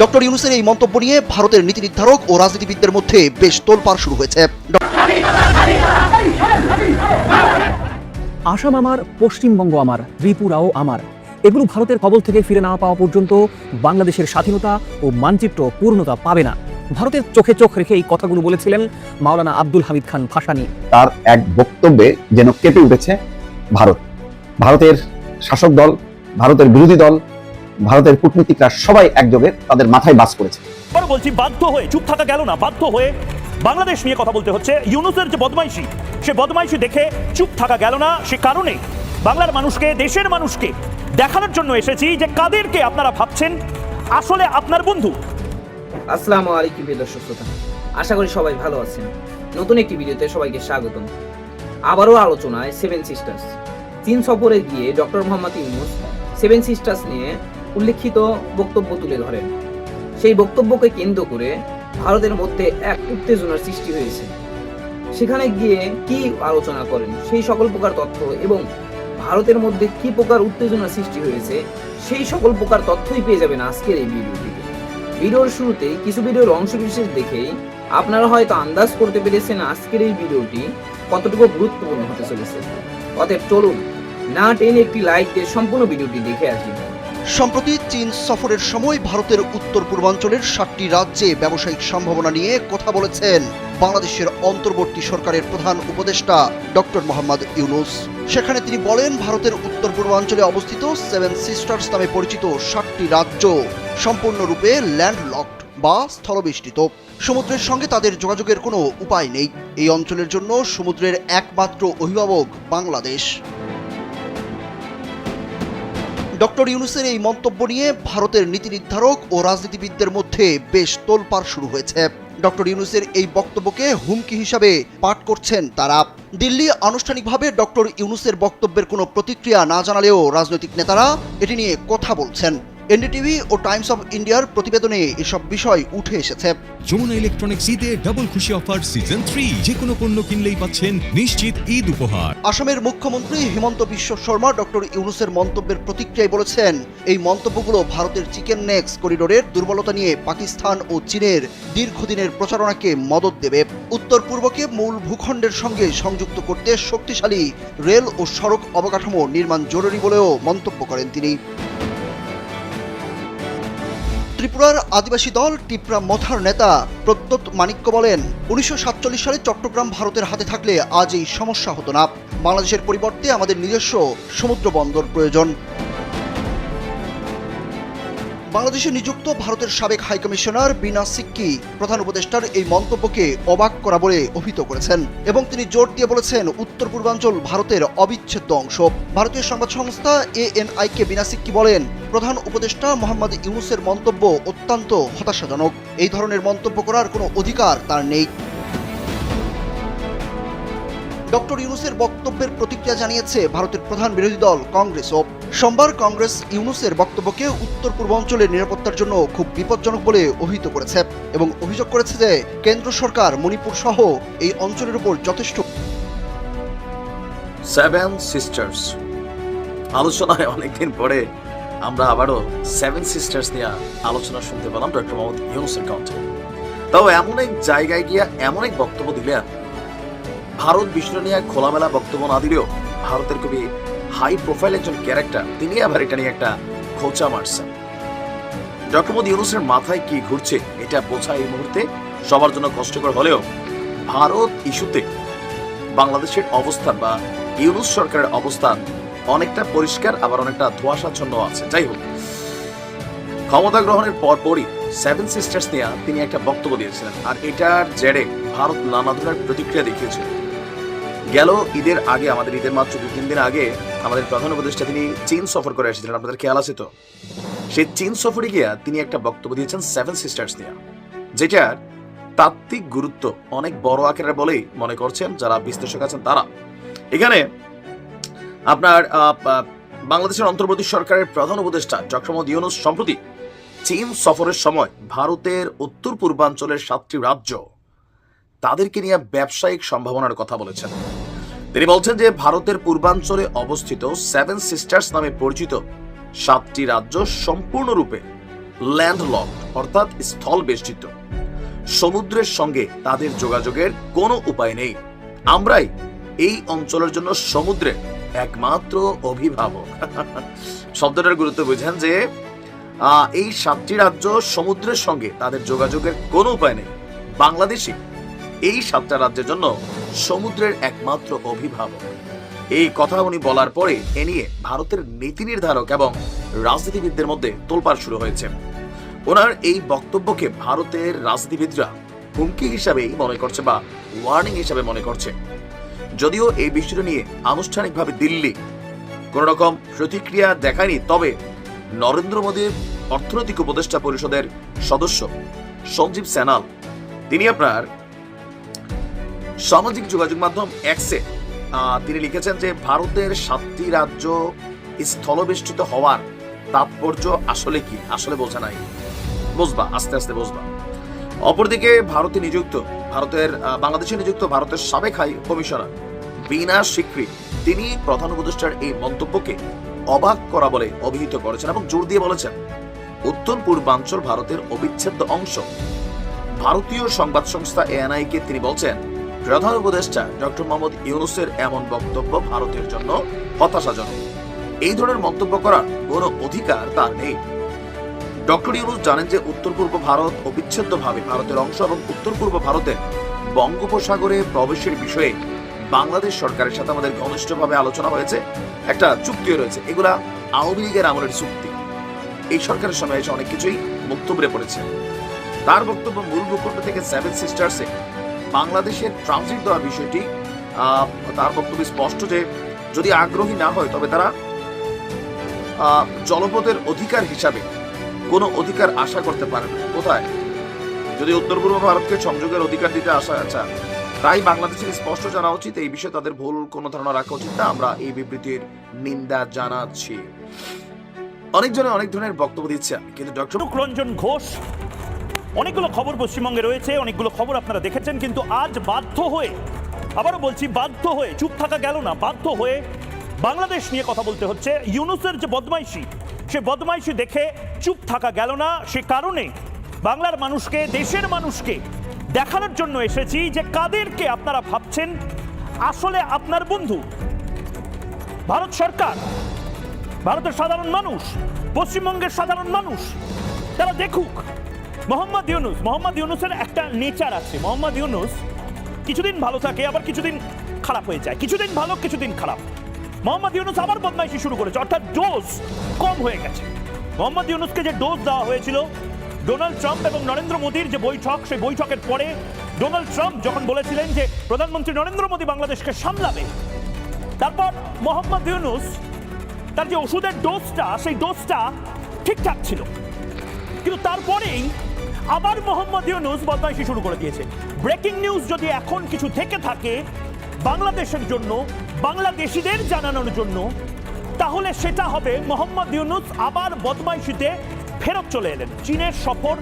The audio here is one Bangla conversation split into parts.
ডক্টর ইউনুসের এই মন্তব্য নিয়ে ভারতের নীতি নির্ধারক ও রাজনীতিবিদদের মধ্যে বেশ তোলপাড় শুরু হয়েছে। আসাম আমার পশ্চিমবঙ্গ আমার ত্রিপুরাও আমার। এগুলো ভারতের কবল থেকে ফিরে না পাওয়া পর্যন্ত বাংলাদেশের স্বাধীনতা ও মানচিত্র পূর্ণতা পাবে না। ভারতের চোখে চোখ রেখে এই কথাগুলো বলেছিলেন মাওলানা আব্দুল হামিদ খান ভাসানী। তার এক বক্তব্যে যেন কেঁপে উঠেছে ভারত। ভারতের শাসক দল ভারতের বিরোধী দল ভারতের কূটনীতিকরা সবাই একযোগে তাদের মাথায় বাস করেছে। বলছি বাধ্য হয়ে চুপ থাকা গেল না বাধ্য হয়ে বাংলাদেশ নিয়ে কথা বলতে হচ্ছে। ইউনুসের যে বদমাইশি সে বদমাইশি দেখে চুপ থাকা গেল না সে কারণে বাংলার মানুষকে দেশের মানুষকে দেখানোর জন্য এসেছি যে কাদেরকে আপনারা ভাবছেন? আসলে আপনার বন্ধু। আসসালামু আলাইকুম প্রিয় দর্শক শ্রোতা। আশা করি সবাই ভালো আছেন। নতুন একটি ভিডিওতে সবাইকে স্বাগতম। আবারও আলোচনায় সেভেন সিস্টার্স চীন সফরে গিয়ে doctor Mohammad Yunus seven sisters নিয়ে উল্লেখিত বক্তব্য তুলে ধরেন। সেই বক্তব্যকে কেন্দ্র করে ভারতের মধ্যে এক উত্তেজনার সৃষ্টি হয়েছে। সেখানে গিয়ে কি আলোচনা করেন, সেই সকল প্রকার তথ্য এবং ভারতের মধ্যে কি প্রকার উত্তেজনা সৃষ্টি হয়েছে, সেই সকল প্রকার তথ্যই পেয়ে যাবেন আজকের এই ভিডিওটিতে। ভিডিওর শুরুতে কিছু ভিডিওর অংশ বিশেষ দেখেই আপনারা হয়তো আন্দাজ করতে পেরেছেন আজকের এই ভিডিওটি কতটুকু গুরুত্বপূর্ণ হতে চলেছে। অতএব চলুন, না টেনে একটি লাইক দিয়ে সম্পূর্ণ ভিডিওটি দেখে আসি। সম্প্রতি চীন সফরের সময় ভারতের উত্তর পূর্বাঞ্চলের সাতটি রাজ্যে ব্যবসায়িক সম্ভাবনা নিয়ে কথা বলেছেন বাংলাদেশের অন্তর্বর্তী সরকারের প্রধান উপদেষ্টা ডক্টর মোহাম্মদ ইউনুস। সেখানে তিনি বলেন, ভারতের উত্তর পূর্বাঞ্চলে অবস্থিত সেভেন সিস্টার্স নামে পরিচিত সাতটি রাজ্য সম্পূর্ণরূপে ল্যান্ডলকড বা স্থলবেষ্টিত। সমুদ্রের সঙ্গে তাদের যোগাযোগের কোনো উপায় নেই। এই অঞ্চলের জন্য সমুদ্রের একমাত্র অভিভাবক বাংলাদেশ। ডক্টর ইউনুসের এই মন্তব্য নিয়ে ভারতের নীতি নির্ধারক ও রাজনীতিবিদদের মধ্যে বেশ তোলপাড় শুরু হয়েছে। ডক্টর ইউনুসের এই বক্তব্যকে হুমকি হিসাবে পাঠ করছেন তারা। দিল্লি আনুষ্ঠানিকভাবে ডক্টর ইউনুসের বক্তব্যের কোনো প্রতিক্রিয়া না জানালেও রাজনৈতিক নেতারা এটি নিয়ে কথা বলছেন। এনডিটিভি ও টাইমস অফ ইন্ডিয়ার প্রতিবেদনে এসব বিষয় উঠে এসেছে। যমুনা ইলেকট্রনিক্স ঈদে ডাবল খুশি অফার সিজন থ্রি যে কোনো পণ্য কিনলেই পাচ্ছেন নিশ্চিত ঈদ উপহার। আসামের মুখ্যমন্ত্রী হিমন্ত বিশ্ব শর্মা ডক্টর ইউনুসের মন্তব্যের প্রতিক্রিয়ায় বলেছেন এই মন্তব্যগুলো ভারতের চিকেন নেক্স করিডোরের দুর্বলতা নিয়ে পাকিস্তান ও চীনের দীর্ঘদিনের প্রচারণাকে মদত দেবে। উত্তর পূর্বকে মূল ভূখণ্ডের সঙ্গে সংযুক্ত করতে শক্তিশালী রেল ও সড়ক অবকাঠামো নির্মাণ জরুরি বলেও মন্তব্য করেন তিনি। ত্রিপুরার আদিবাসী দল টিপরা মথার নেতা প্রদ্যোৎ মানিক্য বলেন, উনিশশো সাতচল্লিশ সালে চট্টগ্রাম ভারতের হাতে থাকলে আজ এই সমস্যা হতো না। বাংলাদেশের পরিবর্তে আমাদের নিজস্ব সমুদ্র বন্দর প্রয়োজন। বাংলাদেশে নিযুক্ত ভারতের সাবেক হাইকমিশনার বিনা সিক্কি প্রধান উপদেষ্টার এই মন্তব্যকে অবাক করা বলে অভিহিত করেছেন এবং তিনি জোর দিয়ে বলেছেন, উত্তর পূর্বাঞ্চল ভারতের অবিচ্ছেদ্য অংশ। ভারতীয় সংবাদ সংস্থা এএনআই কে বিনা সিক্কি বলেন, প্রধান উপদেষ্টা মোহাম্মদ ইউনুসের মন্তব্য অত্যন্ত হতাশাজনক। এই ধরনের মন্তব্য করার কোনো অধিকার তার নেই। ডক্টর ইউনুসের বক্তব্যের প্রতিক্রিয়া জানিয়েছে ভারতের প্রধান বিরোধী দল কংগ্রেসও। সোমবার কংগ্রেস ইউনুসের বক্তব্যকে উত্তর পূর্বাঞ্চলের নিরাপত্তার জন্য খুব বিপজ্জনক বলে অভিহিত করেছে এবং অভিযোগ করেছে যে কেন্দ্র সরকার, মণিপুর সহ এই অঞ্চলের উপর যথেষ্ট সেভেন সিস্টার্স আলোচনায় অনেকদিন পরে আমরা আবারও সেভেন সিস্টার্স নিয়ে আলোচনা শুনতে পেলাম ডক্টর মোহাম্মদ ইউনুসের কণ্ঠে। তাও এমন এক জায়গায় গিয়া এমন এক বক্তব্য দিলেন। ভারত বিষয় নিয়ে খোলামেলা বক্তব্য না দিলেও ভারতের খুবই হাই প্রোফাইল একজন ক্যারেক্টার তিনি আবার এটা নিয়ে একটা খোঁচা মারছেন। ডক্টর মোহাম্মদ ইউনুসের মাথায় কি ঘুরছে, এটা বোঝা এই মুহূর্তে সবার জন্য কষ্টকর হলেও ভারত ইস্যুতে বাংলাদেশের অবস্থান বা ইউনুস সরকারের অবস্থান অনেকটা পরিষ্কার, আবার অনেকটা ধোঁয়াশাচ্ছন্ন আছে। যাই হোক, ক্ষমতা গ্রহণের পরপরই সেভেন সিস্টার্স নিয়ে তিনি একটা বক্তব্য দিয়েছিলেন, আর এটার জেরে ভারত নানা ধরনের প্রতিক্রিয়া দেখিয়েছিল গেল ঈদের আগে, আমাদের ঈদের মাত্র দু তিন দিন আগে আমাদের প্রধান উপদেষ্টা তিনি চীন সফর করে এসেছিলেন। আপনাদের খেয়াল আছে তো? সেই চীন সফরে গিয়া তিনি একটা বক্তব্য দিয়েছেন সেভেন সিস্টার্স নিয়ে। যেটার তাত্ত্বিক গুরুত্ব অনেক বড় আকারের বলেই মনে করছেন যারা বিশ্লেষক আছেন তারা। এখানে আপনার বাংলাদেশের অন্তর্বর্তী সরকারের প্রধান উপদেষ্টা মোহাম্মদ ইউনুস, সম্প্রতি চীন সফরের সময় ভারতের উত্তর পূর্বাঞ্চলের সাতটি রাজ্য তাদেরকে নিয়ে ব্যবসায়িক সম্ভাবনার কথা বলেছেন। তিনি বলছেন যে, ভারতের পূর্বাঞ্চলে অবস্থিত সেভেন সিস্টার্স নামে পরিচিত সাতটি রাজ্য সম্পূর্ণরূপে ল্যান্ডলক অর্থাৎ স্থল বেষ্টিত সমুদ্রের সঙ্গে তাদের যোগাযোগের কোনো উপায় নেই। আমরাই এই অঞ্চলের জন্য সমুদ্রের একমাত্র অভিভাবক। শব্দটার গুরুত্ব বুঝেন যে এই সাতটি রাজ্য সমুদ্রের সঙ্গে তাদের যোগাযোগের কোনো উপায় নেই। বাংলাদেশি এই সাতটা রাজ্যের জন্য সমুদ্রের একমাত্র অভিভাবক। এই কথা উনি বলার পরে এ নিয়ে ভারতের নীতি নির্ধারক এবং রাজনীতিবিদদের মধ্যে তোলপাড় শুরু হয়েছে। ওনার এই বক্তব্যকে ভারতের রাজনীতিবিদরা হুমকি হিসাবেই মনে করছে বা ওয়ার্নিং হিসাবে মনে করছে। যদিও এই বিষয়টা নিয়ে আনুষ্ঠানিকভাবে দিল্লি কোন রকম প্রতিক্রিয়া দেখায়নি, তবে নরেন্দ্র মোদীর অর্থনৈতিক উপদেষ্টা পরিষদের সদস্য সঞ্জীব স্যানাল তিনি আপনার সামাজিক যোগাযোগ মাধ্যম এক্সে তিনি লিখেছেন যে ভারতের সাতটি রাজ্য স্থলবেষ্টিত হওয়ার তাৎপর্য আসলে কি? আসলে বোঝা নাই। বুঝবা, আস্তে আস্তে বুঝবা। অপরদিকে ভারতে নিযুক্ত, ভারতের বাংলাদেশে নিযুক্ত ভারতের সাবেক হাই কমিশনার বিনা স্বীকৃত তিনি প্রধান উপদেষ্টার এই মন্তব্যকে অবাক করা বলে অভিহিত করেছেন এবং জোর দিয়ে বলেছেন, উত্তর পূর্বাঞ্চল ভারতের অবিচ্ছেদ্য অংশ। ভারতীয় সংবাদ সংস্থা এএনআই কে তিনি বলছেন প্রধান উপদেষ্টা ডক্টর মোহাম্মদ ইউনুসের এমন বক্তব্য ভারতের জন্য হতাশাজনক। এই ধরনের মন্তব্য করার কোনো অধিকার তার নেই। ডক্টর ইউনুস জানেন যে উত্তর পূর্ব ভারত অবিচ্ছেদ্যভাবে ভারতের অংশ এবং উত্তর পূর্ব ভারতের বঙ্গোপসাগরে প্রবেশের বিষয়ে বাংলাদেশ সরকারের সাথে আমাদের ঘনিষ্ঠভাবে আলোচনা হয়েছে, একটা চুক্তিও রয়েছে। এগুলা আওয়ামী লীগের আমলের চুক্তি। এই সরকারের সময় এসে অনেক কিছুই মুক্তবরে পড়েছে। তার বক্তব্য মূল ভূখণ্ড থেকে সেভেন সিস্টার্সে বাংলাদেশের ট্রানজিট দেওয়ার বিষয়টি তার বক্তব্য স্পষ্ট যে যদি আগ্রহী না হয়, তবে তারা জলপথের অধিকার হিসাবে কোনো অধিকার আশা করতে পারে না। কোথায়? যদি উত্তর পূর্ব ভারতকে সংযোগের অধিকার দিতে আসা আচ্ছা তাই বাংলাদেশের স্পষ্ট জানা উচিত, এই বিষয়ে তাদের ভুল কোনো ধারণা রাখা উচিত না, আমরা এই বিবৃতির নিন্দা জানাচ্ছি। অনেকজনে অনেক ধরনের বক্তব্য দিচ্ছে, কিন্তু ডক্টর রঞ্জন ঘোষ অনেকগুলো খবর পশ্চিমবঙ্গে রয়েছে, অনেকগুলো খবর আপনারা দেখেছেন, কিন্তু আজ বাধ্য হয়ে, আবারও বলছি বাধ্য হয়ে, চুপ থাকা গেল না, বাধ্য হয়ে বাংলাদেশ নিয়ে কথা বলতে হচ্ছে। ইউনুসের যে বদমাইশি, সে বদমাইশি দেখে চুপ থাকা গেল না, সে কারণে বাংলার মানুষকে, দেশের মানুষকে দেখানোর জন্য এসেছি যে কাদেরকে আপনারা ভাবছেন আসলে আপনার বন্ধু? ভারত সরকার, ভারতের সাধারণ মানুষ, পশ্চিমবঙ্গের সাধারণ মানুষ, তারা দেখুক। মোহাম্মদ ইউনুস, মোহাম্মদ ইউনুসের একটা নেচার আছে। মোহাম্মদ ইউনুস কিছুদিন ভালো থাকে, আবার কিছুদিন খারাপ হয়ে যায়। কিছুদিন ভালো, কিছুদিন খারাপ। মোহাম্মদ ইউনুস আবার বদমাইশি শুরু করেছে, অর্থাৎ ডোজ কম হয়ে গেছে। মোহাম্মদ ইউনুসকে যে ডোজ দেওয়া হয়েছিল, ডোনাল্ড ট্রাম্প এবং নরেন্দ্র মোদীর যে বৈঠক, সেই বৈঠকের পরে ডোনাল্ড ট্রাম্প যখন বলেছিলেন যে প্রধানমন্ত্রী নরেন্দ্র মোদী বাংলাদেশকে সামলাবে, তারপর মোহাম্মদ ইউনুস তার যে ওষুধের ডোজটা সেই ডোজটা ঠিকঠাক ছিল। কিন্তু তারপরেই আবার মোহাম্মদ ইউনুস বদমাইশি শুরু করে দিয়েছে। ব্রেকিং নিউজ যদি এখন কিছু থেকে থাকে, বাংলাদেশের জন্য, বাংলাদেশিদের জানানোর জন্য, তাহলে সেটা হবে মোহাম্মদ ইউনুস আবার বদমাইশিতে ফেরত চলে এলেন। চীনের সফর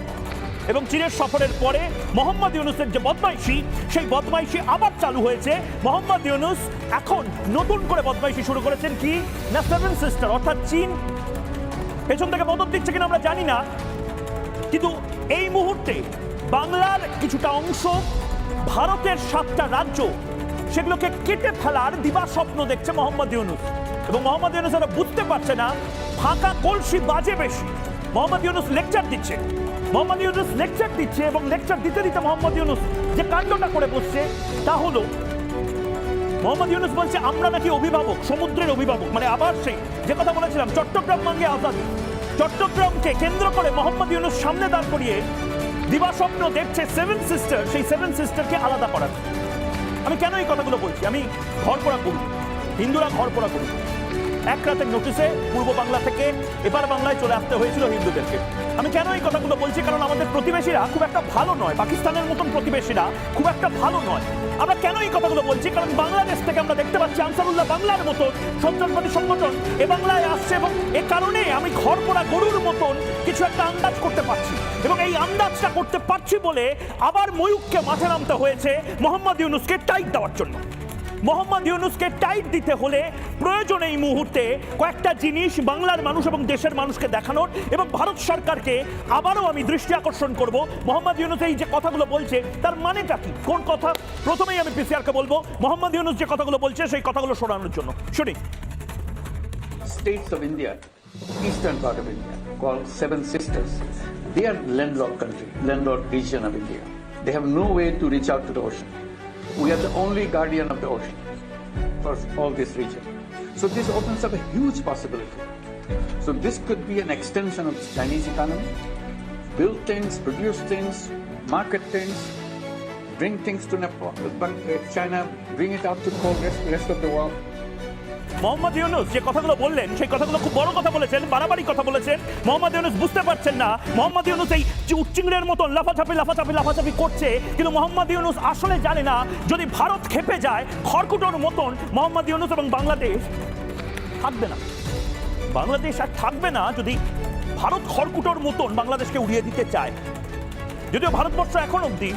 এবং চীনের সফরের পরে মোহাম্মদ ইউনুসের যে বদমাইশি, সেই বদমাইশি আবার চালু হয়েছে। মোহাম্মদ ইউনুস এখন নতুন করে বদমাইশি শুরু করেছেন কি? না সেভেন সিস্টার অর্থাৎ চীন। পেছন থেকে মদত দিচ্ছে কিনা আমরা জানি না। কিন্তু এই মুহূর্তে বাংলার কিছুটা অংশ, ভারতের সাতটা রাজ্য, সেগুলোকে কেটে ফেলার দিবা স্বপ্ন দেখছে মোহাম্মদ ইউনুস। এবং মোহাম্মদ ইউনুস ওরা বুঝতে পারছে না, ফাঁকা কলসি বাজে বেশি। মোহাম্মদ ইউনুস লেকচার দিচ্ছে। মোহাম্মদ ইউনুস লেকচার দিচ্ছে এবং লেকচার দিতে দিতে মোহাম্মদ ইউনুস যে কাণ্ডটা করে বসছে, তা হলো, মোহাম্মদ ইউনুস বলছে, আমরা নাকি অভিভাবক, সমুদ্রের অভিভাবক। মানে আবার সেই, যে কথা বলেছিলাম, চট্টগ্রাম মাঙ্গে আজাদি। চট্টগ্রামকে কেন্দ্র করে মোহাম্মদ ইউনুস সামনে দাঁড় করিয়ে দিবাস্বপ্ন দেখছে সেভেন সিস্টার সেই সেভেন সিস্টারকে আলাদা করার। আমি কেন এই কথাগুলো বলছি? আমি ঘর পড়া করব হিন্দুরা ঘর পড়া করব এক রাতের নোটিশে পূর্ব বাংলা থেকে এবার বাংলায় চলে আসতে হয়েছিল হিন্দুদেরকে। আমি কেন এই কথাগুলো বলছি? কারণ আমাদের প্রতিবেশীরা খুব একটা ভালো নয়। পাকিস্তানের মতন প্রতিবেশীরা খুব একটা ভালো নয়। আমরা কেন এই কথাগুলো বলছি? কারণ বাংলাদেশ থেকে আমরা দেখতে পাচ্ছি আনসারুল্লাহ বাংলার মতন সন্ত্রাসবাদী সংগঠন এ বাংলায় আসছে এবং এ কারণে আমি ঘর পড়া গরুর মতন কিছু একটা আন্দাজ করতে পারছি। এবং এই আন্দাজটা করতে পারছি বলে আবার ময়ূককে মাঠে নামতে হয়েছে মোহাম্মদ ইউনুসকে টাইট দেওয়ার জন্য। মোহাম্মদ ইউনুসকে টাইট দিতে হলে প্রয়োজন এই মুহূর্তে কয়েকটা জিনিস বাংলার মানুষ এবং দেশের মানুষকে দেখানোর এবং ভারত সরকারকে আবারও আমি দৃষ্টি আকর্ষণ করব মোহাম্মদ ইউনুস এই যে কথাগুলো বলছে তার মানেটা কি কোন কথা প্রথমেই আমি পিসিআরকে বলব মোহাম্মদ ইউনুস যে কথাগুলো বলছে সেই কথাগুলো শোনানোর জন্য শুনি states of India, eastern part of India, called Seven Sisters. They are landlocked country, landlocked region of India. They have no way to reach out to the ocean. We are the only guardian of the ocean for all this region. So this opens up a huge possibility. So this could be an extension of the Chinese economy. Build things, produce things, market things, bring things to Nepal, uh, China, bring it out to the rest of the world. Mohammad Yunus যে কথাগুলো বললেন, সেই কথাগুলো খুব বড় কথা বলেছেন, বাড়াবাড়ি কথা বলেছেন। মোহাম্মদ ইউনুস বুঝতে পারছেন না, মোহাম্মদ ইউনুস এই উচ্চিংড়ের মতন লাফাছাপি লাফাছাপি লাফাছাপি করছে, কিন্তু মোহাম্মদ ইউনুস আসলে জানে না, যদি ভারত খেপে যায়, খড়কুটোর মতন মোহাম্মদ ইউনুস এবং বাংলাদেশ থাকবে না। বাংলাদেশ আর থাকবে না যদি ভারত খড়কুটোর মতন বাংলাদেশকে উড়িয়ে দিতে চায়। যদিও ভারতবর্ষ এখন অবধি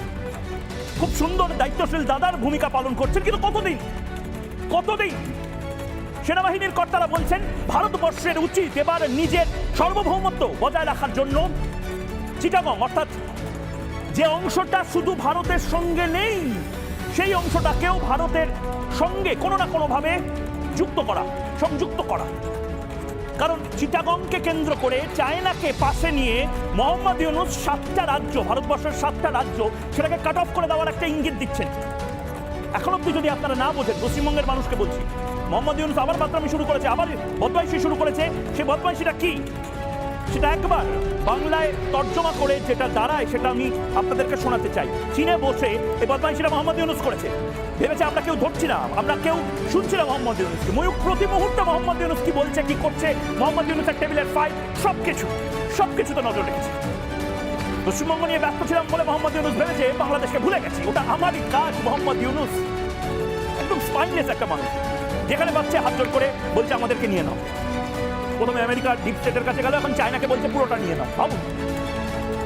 খুব সুন্দর, দায়িত্বশীল দাদার ভূমিকা পালন করছেন, কিন্তু কতদিন? কতদিন? সেনাবাহিনীর কর্তারা বলছেন, ভারতবর্ষের উচিত এবার নিজের সার্বভৌমত্ব বজায় রাখার জন্য চিটাগং, অর্থাৎ যে অংশটা শুধু ভারতের সঙ্গে নেই, সেই অংশটাকেও ভারতের সঙ্গে কোনো না কোনোভাবে যুক্ত করা, সংযুক্ত করা। কারণ চিটাগংকে কেন্দ্র করে চায়নাকে পাশে নিয়ে মোহাম্মদ ইউনুস সাতটা রাজ্য, ভারতবর্ষের সাতটা রাজ্য, সেটাকে কাট অফ করে দেওয়ার একটা ইঙ্গিত দিচ্ছেন। এখন অব্দি যদি আপনারা না বোঝেন, পশ্চিমবঙ্গের মানুষকে বলছি মোহাম্মদ ইউনুস আবার বাতরামি শুরু করেছে, আবার বদমাইশি শুরু করেছে। সেই বদমাইশিটা কি? সেটা একবার বাংলায় তর্জমা করে যেটা দাঁড়ায়, সেটা আমি আপনাদেরকে শোনাতে চাই। চীনে বসে এই বদমাইশিটা মোহাম্মদ ইউনুস করেছে। ভেবেছে আমরা কেউ ধরছি না, আমরা কেউ শুনছি না মোহাম্মদ ইউনুসকে। ময়ূর প্রতি মুহূর্তে মোহাম্মদ ইউনুস কি বলছে, কি করছে? মোহাম্মদ ইউনুসের টেবিলের ফাইল সব কিছু সব কিছুতে নজর রেখেছে। পশ্চিমবঙ্গ নিয়ে ব্যস্ত ছিলাম বলে মোহাম্মদ ইউনুস ভেবেছে বাংলাদেশকে ভুলে গেছি। ওটা আমারই কাজ, মোহাম্মদ ইউনুস। একদম স্পাইনলেস একটা মানুষ। যেখানে পাচ্ছে হাত জোর করে বলছে আমাদেরকে নিয়ে নাও। প্রথমে আমেরিকার ডিপ স্টেটের কাছে গেল, এখন চায়নাকে বলছে পুরোটা নিয়ে নাও। ভাবুন।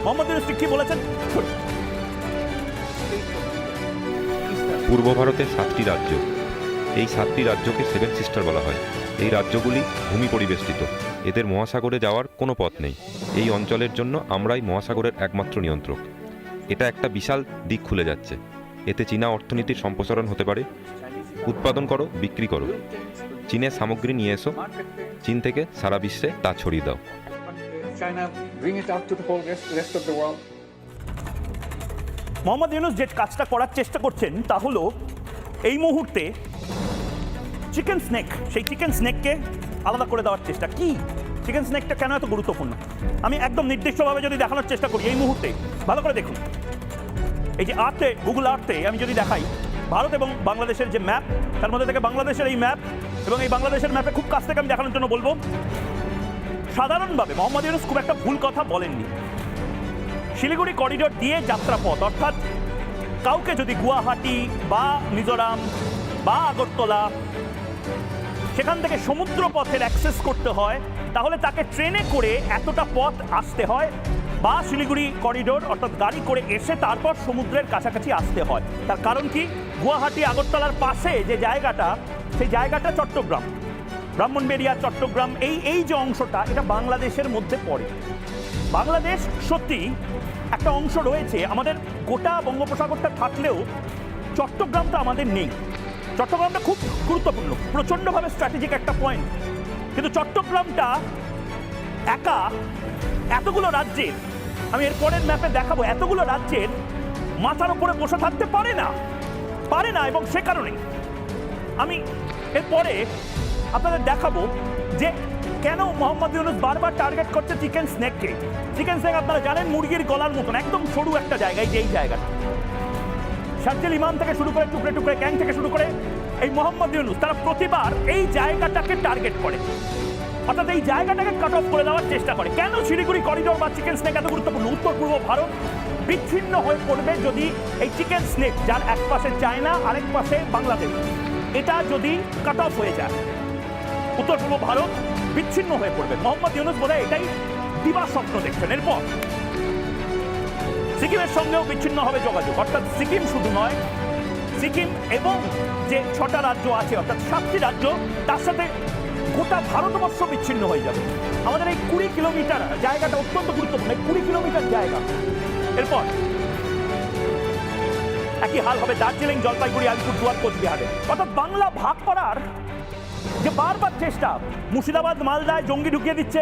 মোহাম্মদ কি বলেছেন? পূর্ব ভারতের সাতটি রাজ্য। এই সাতটি রাজ্যকে সেভেন সিস্টার বলা হয়। এই রাজ্যগুলি ভূমি পরিবেষ্টিত। এদের মহাসাগরে যাওয়ার কোনো পথ নেই। এই অঞ্চলের জন্য আমরাই মহাসাগরের একমাত্র নিয়ন্ত্রক। এটা একটা বিশাল দিক খুলে যাচ্ছে। এতে চীনা অর্থনীতির সম্প্রসারণ হতে পারে উৎপাদন করো বিক্রি করো। চীনের সামগ্রী নিয়ে এসো। চীন থেকে সারা বিশ্বে তা ছড়িয়ে দাও. মোহাম্মদ ইউনুস যে কাজটা করার চেষ্টা করছেন তা হলো এই মুহূর্তে চিকেন স্নেক সেই চিকেন স্নেককে আলাদা করে দেওয়ার চেষ্টা। কি? চিকেন স্নেকটা কেন এত গুরুত্বপূর্ণ? আমি একদম নির্দিষ্টভাবে যদি দেখানোর চেষ্টা করি এই মুহূর্তে ভালো করে দেখুন। এই যে আর্থে গুগল আর্থে আমি যদি দেখাই ভারত এবং বাংলাদেশের যে ম্যাপ তার মধ্যে থেকে বাংলাদেশের এই ম্যাপ এবং এই বাংলাদেশের ম্যাপে খুব কাছ থেকে আমি দেখানোর জন্য বলব, সাধারণভাবে মোহাম্মদ ইউনুস খুব একটা ভুল কথা বলেননি। শিলিগুড়ি করিডোর দিয়ে যাত্রাপথ, অর্থাৎ কাউকে যদি গুয়াহাটি বা মিজোরাম বা আগরতলা সেখান থেকে সমুদ্র পথের অ্যাক্সেস করতে হয়, তাহলে তাকে ট্রেনে করে এতটা পথ আসতে হয় বা শিলিগুড়ি করিডোর অর্থাৎ গাড়ি করে এসে তারপর সমুদ্রের কাছাকাছি আসতে হয়। তার কারণ কি? গুয়াহাটি আগরতলার পাশে যে জায়গাটা, সেই জায়গাটা চট্টগ্রাম। ব্রাহ্মণবেড়িয়া, চট্টগ্রাম, এই এই যে অংশটা, এটা বাংলাদেশের মধ্যে পড়ে। বাংলাদেশ সত্যি একটা অংশ রয়েছে, আমাদের গোটা বঙ্গোপসাগরটা থাকলেও চট্টগ্রামটা আমাদের নেই। চট্টগ্রামটা খুব গুরুত্বপূর্ণ, প্রচণ্ডভাবে স্ট্র্যাটেজিক একটা পয়েন্ট কিন্তু চট্টগ্রামটা একা এতগুলো রাজ্যের, আমি এর পরের ম্যাপে দেখাবো, এতগুলো রাজ্যের মাথার উপরে বসে থাকতে পারে না। পারে না এবং সে কারণে আমি এরপরে আপনাদের দেখাবো যে কেন মোহাম্মদ ইউনুস বারবার টার্গেট করছে চিকেন স্নেককে চিকেন স্নেক আপনারা জানেন, মুরগির গলার মতন, একদম সরু একটা জায়গায়, যেই জায়গাটা। শার্জিল ইমাম থেকে শুরু করে টুকরে টুকরে গ্যাং থেকে শুরু করে এই মোহাম্মদ ইউনুস, তারা প্রতিবার এই জায়গাটাকে টার্গেট করে। অর্থাৎ এই জায়গাটাকে কাট অফ করে দেওয়ার চেষ্টা করে। কেন শিলিগুড়ি করিডোর বা চিকেন স্নেক এত গুরুত্বপূর্ণ? উত্তর পূর্ব ভারত বিচ্ছিন্ন হয়ে পড়বে যদি এই চিকেন স্নেক যার এক পাশে চায়না, আরেক পাশে বাংলাদেশ। এটা যদি কাট অফ হয়ে যায়, উত্তর পূর্ব ভারত বিচ্ছিন্ন হয়ে পড়বে। মোহাম্মদ ইউনুস বোধ এটাই দিবা স্বপ্ন দেখছেন। এরপর, সিকিমের সঙ্গেও বিচ্ছিন্ন হবে যোগাযোগ। অর্থাৎ সিকিম শুধু নয়, সিকিম এবং যে ছটা রাজ্য আছে, অর্থাৎ সাতটি রাজ্য, তার সাথে গোটা ভারতবর্ষ বিচ্ছিন্ন হয়ে যাবে। আমাদের এই কুড়ি কিলোমিটার জায়গাটা অত্যন্ত গুরুত্বপূর্ণ। কুড়ি কিলোমিটার জায়গা এরপর একই হাল হবে দার্জিলিং, জলপাইগুড়ি আলিপুরদুয়ার কোচবিহারে। অর্থাৎ বাংলা ভাগ করার যে বারবার চেষ্টা, মুর্শিদাবাদ, মালদায় জঙ্গি ঢুকিয়ে দিচ্ছে,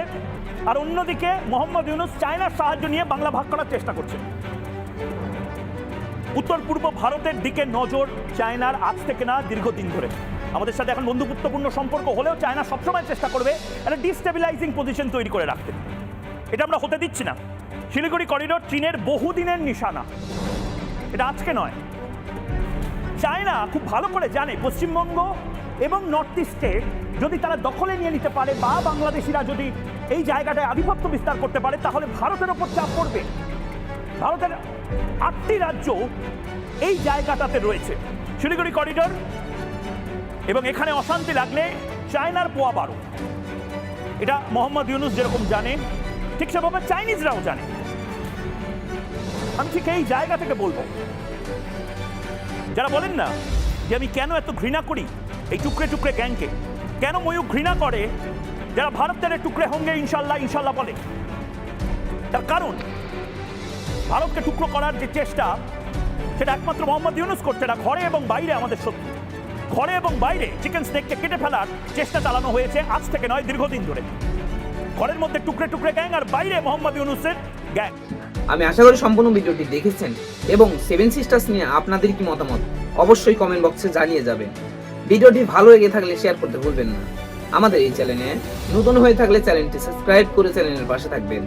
আর অন্যদিকে মোহাম্মদ ইউনুস চায়নার সাহায্য নিয়ে বাংলা ভাগ করার চেষ্টা করছে। উত্তর পূর্ব ভারতের দিকে নজর চায়নার আজ থেকে না দীর্ঘদিন ধরে। আমাদের সাথে এখন বন্ধুত্বপূর্ণ সম্পর্ক হলেও চায়না সবসময় চেষ্টা করবে একটা ডিস্টেবিলাইজিং পজিশন তৈরি করে রাখতে। এটা আমরা হতে দিচ্ছি না। শিলিগুড়ি করিডোর চীনের বহুদিনের নিশানা। এটা আজকে নয়। চায়না খুব ভালো করে জানে পশ্চিমবঙ্গ এবং নর্থ ইস্টে যদি তারা দখলে নিয়ে নিতে পারে বা বাংলাদেশিরা যদি এই জায়গাটায় আধিপত্য বিস্তার করতে পারে, তাহলে ভারতের ওপর চাপ পড়বে। ভারতের আটটি রাজ্য এই জায়গাটাতে রয়েছে। শিলিগুড়ি করিডোর এবং এখানে অশান্তি লাগলে চায়নার পোয়া বারো। এটা মোহাম্মদ ইউনুস যেরকম জানে, ঠিক সেভাবে চাইনিজরাও জানে। আমি ঠিক এই জায়গা থেকে বলব। যারা বলেন না যে আমি কেন এত ঘৃণা করি এই টুকরে টুকরে গ্যাংকে, কেন ময়ূর ঘৃণা করে, যারা ভারতের টুকরে হঙ্গে ইনশাল্লাহ ইনশাল্লাহ বলে। তার কারণ, ভারতকে টুকরো করার যে চেষ্টা, সেটা একমাত্র মোহাম্মদ ইউনুস করছে না, ঘরে এবং বাইরে আমাদের শত্রু। ঘরে এবং বাইরে চিকেন স্নেককে কেটে ফেলার চেষ্টা চালানো হয়েছে আজ থেকে নয়, দীর্ঘদিন ধরে। ঘরের মধ্যে টুকরে টুকরে গ্যাং আর বাইরে মোহাম্মদ ইউনুসের গ্যাং। আমি আশা করি সম্পূর্ণ ভিডিওটি দেখেছেন এবং সেভেন সিস্টার্স নিয়ে আপনাদের কি মতামত? অবশ্যই কমেন্ট বক্সে জানিয়ে যাবেন। ভিডিওটি ভালো লেগে থাকলে শেয়ার করতে ভুলবেন না। আমাদের এই চ্যানেলে নতুন হয়ে থাকলে চ্যানেলটি সাবস্ক্রাইব করে চ্যানেলের পাশে থাকবেন।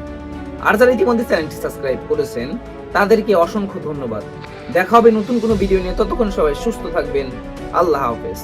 আর যারা ইতিমধ্যে চ্যানেলটি সাবস্ক্রাইব করেছেন, তাদেরকে অসংখ্য ধন্যবাদ। দেখা হবে নতুন কোনো ভিডিও নিয়ে। ততক্ষণ সবাই সুস্থ থাকবেন। আল্লাহ হাফেজ।